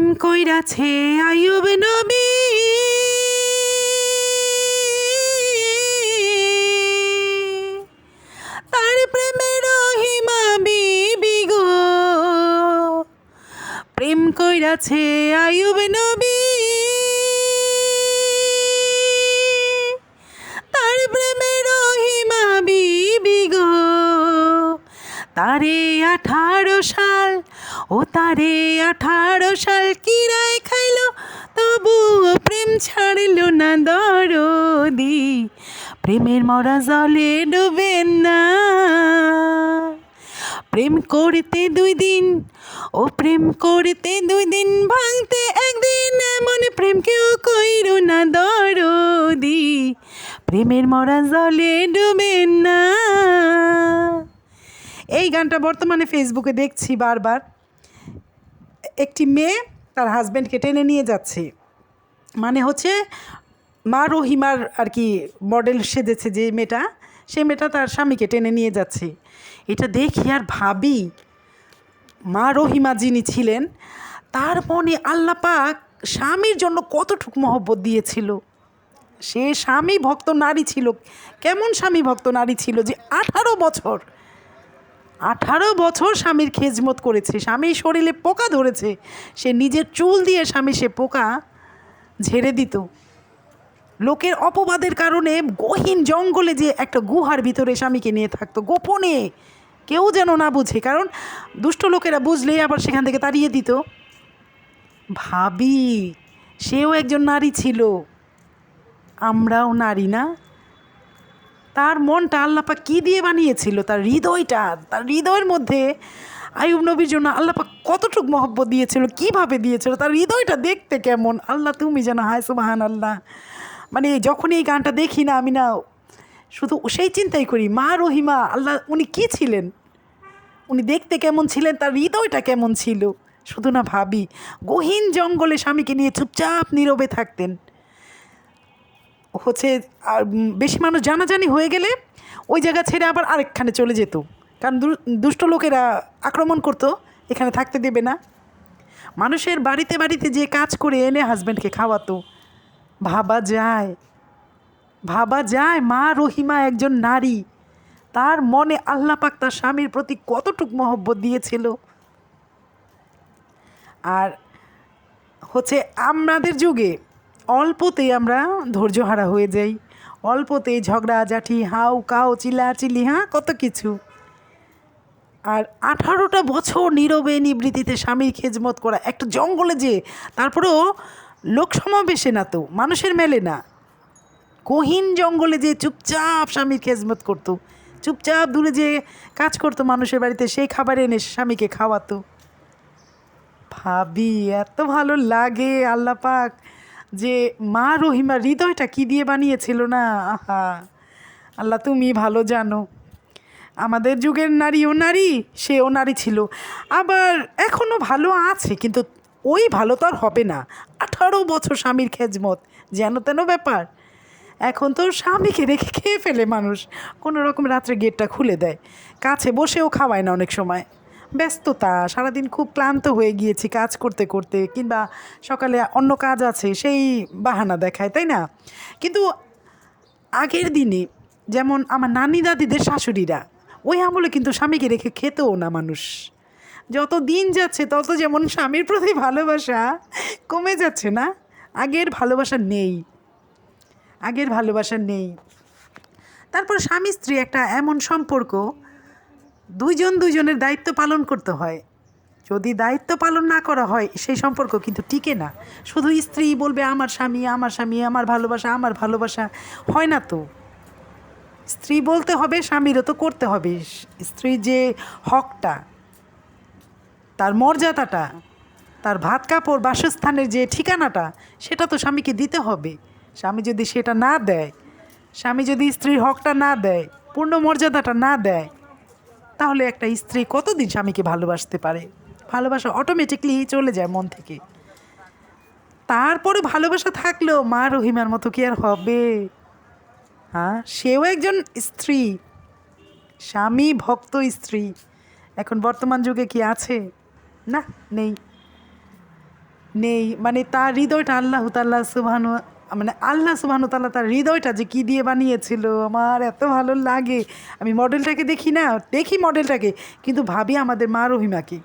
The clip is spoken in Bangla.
প্রেম কইরাছে আয়ুব নবী। তার প্রেমের হিমা বিবি গো। প্রেম কইরাছে আয়ুব নবী। তারে আঠারো সাল ও তারে আঠারো সাল কিরায় খাইলো? তবু প্রেম ছাড়ল না দরদি। প্রেমের মরা জলে ডুবেন না। প্রেম করতে দুই দিন, ও প্রেম করতে দুই দিন ভাঙতে একদিন এমন প্রেম কেউ কইর না দরদি। প্রেমের মরা জলে ডুবেন না। এই গানটা বর্তমানে ফেসবুকে দেখছি বারবার। একটি মেয়ে তার হাজব্যান্ডকে টেনে নিয়ে যাচ্ছে। মানে হচ্ছে মা রহিমার আর কি মডেল সেজেছে যে মেয়েটা সে মেয়েটা তার স্বামীকে টেনে নিয়ে যাচ্ছে। এটা দেখি আর ভাবি, মা রহিমা যিনি ছিলেন, তার মনে আল্লাপাক স্বামীর জন্য কতটুকু মহব্বত দিয়েছিল। সে স্বামী ভক্ত নারী ছিল, কেমন স্বামী ভক্ত নারী ছিল যে আঠারো বছর আঠারো বছর স্বামীর খেজমত করেছে। স্বামীর শরীরে পোকা ধরেছে। সে নিজের চুল দিয়ে স্বামী সে পোকা ঝেড়ে দিত। লোকের অপবাদের কারণে গহীন জঙ্গলে যে একটা গুহার ভিতরে স্বামীকে নিয়ে থাকতো, গোপনে কেউ যেন না বুঝে। কারণ দুষ্ট লোকেরা বুঝলেই আবার সেখান থেকে তাড়িয়ে দিত। ভাবি, সেও একজন নারী ছিল। আমরাও নারী না? তার মনটা আল্লাপা কি দিয়ে বানিয়েছিল? তার হৃদয়টা, তার হৃদয়ের মধ্যে আয়ুব নবীর জন্য আল্লাপা কতটুক মহব্বত দিয়েছিল, কীভাবে দিয়েছিল, তার হৃদয়টা দেখতে কেমন? আল্লাহ, তুমি যেন, হায় সুবাহান আল্লাহ মানে যখনই এই গানটা দেখি না আমি না, শুধু সেই চিন্তাই করি, মা রহিমা, আল্লাহ, উনি কি ছিলেন? উনি দেখতে কেমন ছিলেন, তার হৃদয়টা কেমন ছিল? শুধু না ভাবি, গহীন জঙ্গলে স্বামীকে নিয়ে চুপচাপ নীরবে থাকতেন। হচ্ছে বেশি মানুষ জানাজানি হয়ে গেলে ওই জায়গা ছেড়ে আবার আরেকখানে চলে যেত। কারণ দুষ্ট লোকেরা আক্রমণ করতো, এখানে থাকতে দেবে না। মানুষের বাড়িতে বাড়িতে যে কাজ করে এনে হাজব্যান্ডকে খাওয়াতো, ভাবা যায়। ভাবা যায়, মা রহিমা একজন নারী, তার মনে আল্লাহ পাক তার স্বামীর প্রতি কতটুক মহব্বত দিয়েছিল। আর হচ্ছে, আমাদের যুগে অল্পতেই আমরা ধৈর্যহারা হয়ে যাই। অল্পতেই ঝগড়া জাঠি হাউ, কাউ চিলা চিলি হ্যাঁ কত কিছু। আর আঠারোটা বছর নীরবে নিবৃত্তিতে স্বামীর খেজমত করা একটা জঙ্গলে যে, তারপরেও লোক সমাবেশে না তো, মানুষের মেলে না। গহীন জঙ্গলে যে চুপচাপ স্বামীর খেজমত করতো, চুপচাপ দূরে যে কাজ করতো মানুষের বাড়িতে, সেই খাবার এনে স্বামীকে খাওয়াতো। ভাবি, এত ভালো লাগে আল্লাহ পাক যে মা রহিমা হৃদয়টা কি দিয়ে বানিয়েছিল না? আহা, আল্লাহ তুমি ভালো জানো। আমাদের যুগের নারীও নারী সেও নারী ছিল। আবার এখনও ভালো আছে, কিন্তু ওই ভালো তো আর হবে না। আঠারো বছর স্বামীর খেজমত, যেন তেন ব্যাপার। এখন তো স্বামীকে রেখে খেয়ে ফেলে মানুষ। কোনো রকম রাত্রে গেটটা খুলে দেয়। কাছে বসেও খাওয়ায় না অনেক সময়। ব্যস্ততা, সারাদিন খুব ক্লান্ত হয়ে গিয়েছি কাজ করতে করতে, কিংবা সকালে অন্য কাজ আছে, সেই বাহানা দেখায়, তাই না? কিন্তু আগের দিনে যেমন আমার নানি দাদিদের শাশুড়িরা, ওই আমলে কিন্তু স্বামীকে রেখে খেতেও না মানুষ। যত দিন যাচ্ছে, তত যেমন স্বামীর প্রতি ভালোবাসা কমে যাচ্ছে না, আগের ভালোবাসা নেই। আগের ভালোবাসা নেই। তারপর স্বামী স্ত্রী একটা এমন সম্পর্ক দুইজন দুইজনের দায়িত্ব পালন করতে হয়। যদি দায়িত্ব পালন না করা হয়, সেই সম্পর্ক কিন্তু টিকে না। শুধু স্ত্রী বলবে, আমার স্বামী আমার স্বামী, আমার ভালোবাসা আমার ভালোবাসা। হয় না তো। স্ত্রী বলতে হবে, স্বামীরও তো করতে হবে। স্ত্রীর যে হকটা, তার মর্যাদাটা, তার ভাত কাপড় বাসস্থানের যে ঠিকানাটা, সেটা তো স্বামীকে দিতে হবে। স্বামী যদি সেটা না দেয়, স্বামী যদি স্ত্রীর হকটা না দেয়, পূর্ণ মর্যাদাটা না দেয় তাহলে একটা স্ত্রী কতদিন স্বামীকে ভালোবাসতে পারে? ভালোবাসা অটোমেটিকলি চলে যায় মন থেকে। তারপরে ভালোবাসা থাকলেও মা রহিমার মতো কি আর হবে? হ্যাঁ সেও একজন স্ত্রী। স্বামী, ভক্ত, স্ত্রী। এখন বর্তমান যুগে কি আছে? না, নেই। নেই মানে তার হৃদয়টা আল্লাহ তাল্লাহ সুবহানু মানে আল্লাহ সুবাহ তাল্লাহ তার হৃদয়টা যে কী দিয়ে বানিয়েছিল, আমার এত ভালো লাগে। আমি মডেলটাকে দেখি না, দেখি মডেলটাকে, কিন্তু ভাবি আমাদের মা রহিমাকে।